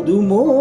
do mundo.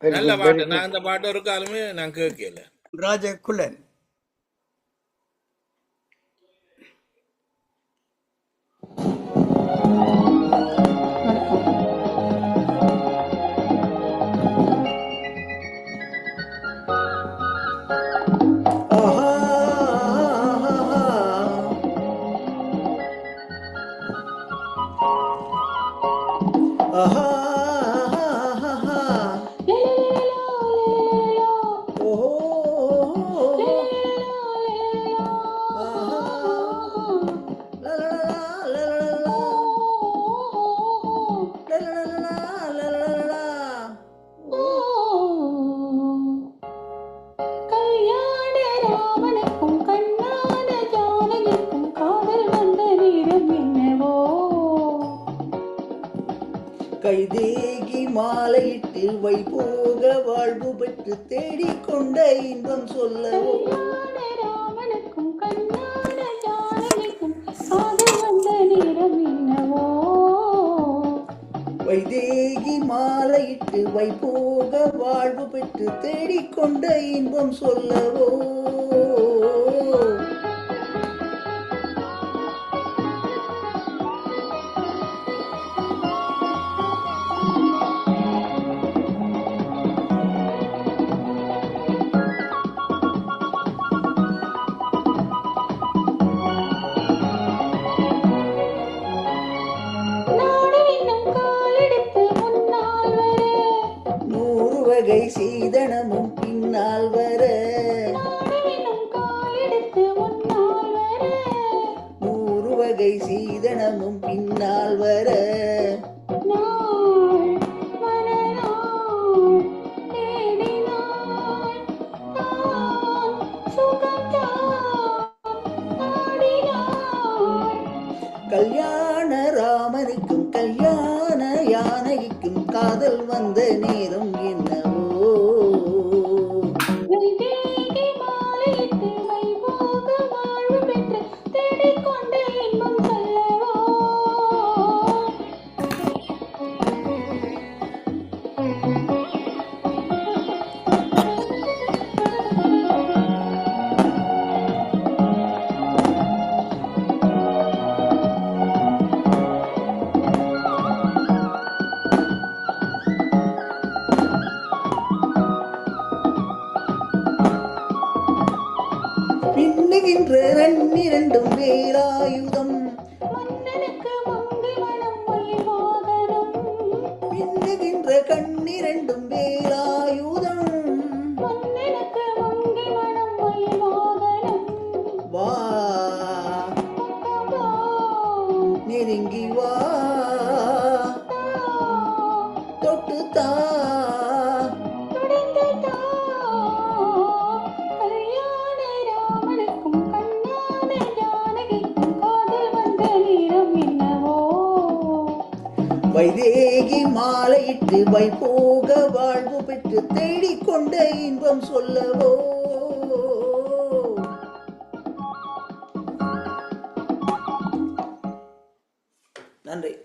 நல்ல பாட்டு. நான் அந்த பாட்டு ஒரு காலமே நான் கேட்கல. ராஜகுலன். கைதேகி மாலையிட்டு வைபோக வாழ்வு பெற்று தேடிக்கொண்ட இன்பம் சொல்லவோ? வைதேகி மாலையிட்டு வைபோக வாழ்வு பெற்று தேடிக்கொண்ட இன்பம் சொல்லவோ? நூறு வகை சீதனமும் பின்னால் வர. கல்யாண ராமனுக்கும் கல்யாண யானைக்கும் காதல் வந்த நேரம் பின்னுகின்ற நன்னிரண்டும் வேலாயுதம். பின்னுகின்ற கண்ணிரண்டும் வேலாயுதம். வா. நெருங்கி வா. தொட்டு வைதேகி மாலையிட்டு வைபோக வாழ்வு பெற்று தேடிக்கொண்ட இன்பம் சொல்லவோ? நன்றி.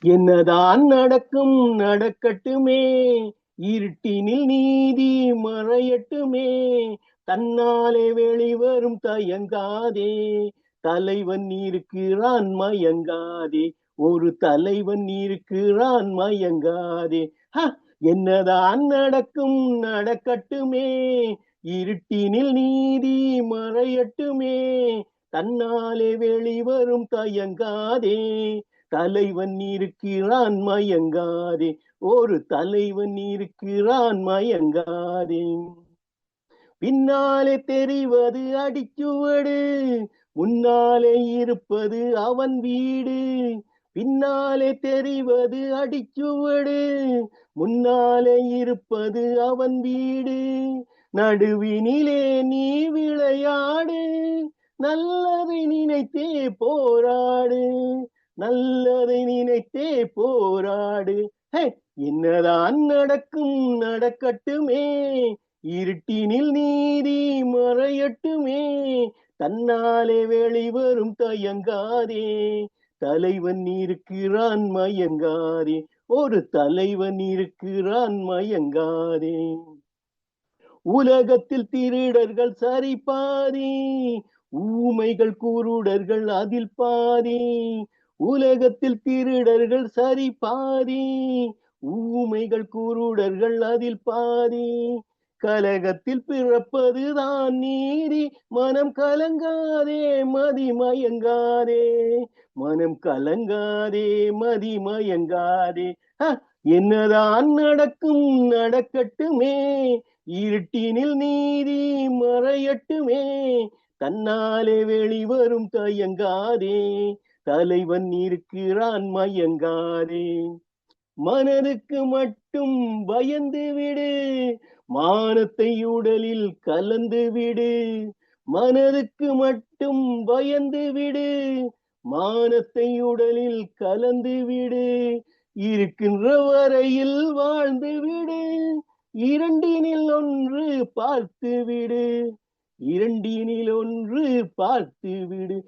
என்னதான் நடக்கும் நடக்கட்டுமே. இருட்டினில் நீதி மறையட்டுமே. தன்னாலே வெளிவரும் தயங்காதே. தலைவன் இருக்கிறான் மயங்காதே. ஒரு தலைவன் இருக்கிறான் மயங்காதே. என்னதான் நடக்கும் நடக்கட்டுமே. இருட்டினில் நீதி மறையட்டுமே. தன்னாலே வெளிவரும் தயங்காதே. தலைவன் இருக்கிறான் மயங்காதே. ஒரு தலைவன் இருக்கிறான் மயங்காதே. பின்னாலே தெரிவது அடிச்சுவடு. முன்னாலே இருப்பது அவன் வீடு. பின்னாலே தெரிவது அடிச்சுவடு முன்னாலே இருப்பது அவன் வீடு. நடுவினிலே நீ விளையாடு நல்லதை நினைத்தே போராடு நல்லதை நினைத்தே போராடு. என்னதான் நடக்கும் நடக்கட்டுமே இருட்டினில் நீதி மறையட்டுமே தன்னாலே வெளிவரும் தயங்காதே தலைவன் இருக்கிறான் மயங்காரே ஒரு தலைவன் இருக்கிறான் மயங்காரே உலகத்தில் திருடர்கள் சரி பாதி ஊமைகள் குருடர்கள் அதில் பாதி உலகத்தில் திருடர்கள் சரி பாதி ஊமைகள் குருடர்கள் அதில் பாதி கலகத்தில் பிறப்பதுதான் நீதி. மனம் கலங்காதே மதி மயங்காதே. மனம் கலங்காதே மதி மயங்காதே என்னதான் நடக்கும் நடக்கட்டுமே. இருட்டினில் நீதி மறையட்டுமே. தன்னாலே வெளிவரும் தயங்காதே. தலைவன் இருக்கிறான் மயங்காதே. மனதுக்கு மட்டும் பயந்து விடு. மானத்தை உடலில் கலந்து விடு. மனதுக்கு மட்டும் பயந்து விடு. மானத்தை உடலில் கலந்து விடு. இருக்கின்ற வரையில் வாழ்ந்து விடு. இரண்டினில் ஒன்று பார்த்து விடு. இரண்டினில் ஒன்று பார்த்து விடு.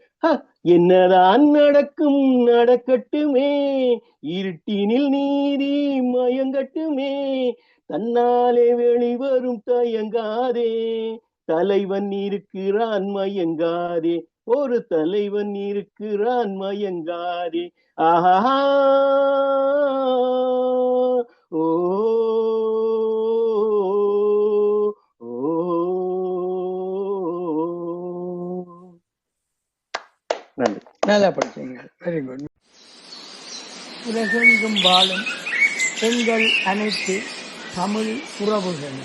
என்னதான் நடக்கும் நடக்கட்டுமே. இருட்டினில் நீதி மயங்கட்டுமே. தன்னாலே வெளிவரும் தயங்காதே. தலைவன் இருக்கிறான் மயங்காதே. ஒரு தலைவன் இருக்கிறான் மயங்காதே. ஆஹா! ஓ ஓ நல்லா படிச்சீங்க. வெரி குட் உலகெங்கும் வாழும் பெண்கள் அனைத்து தமிழ் உறவுகள்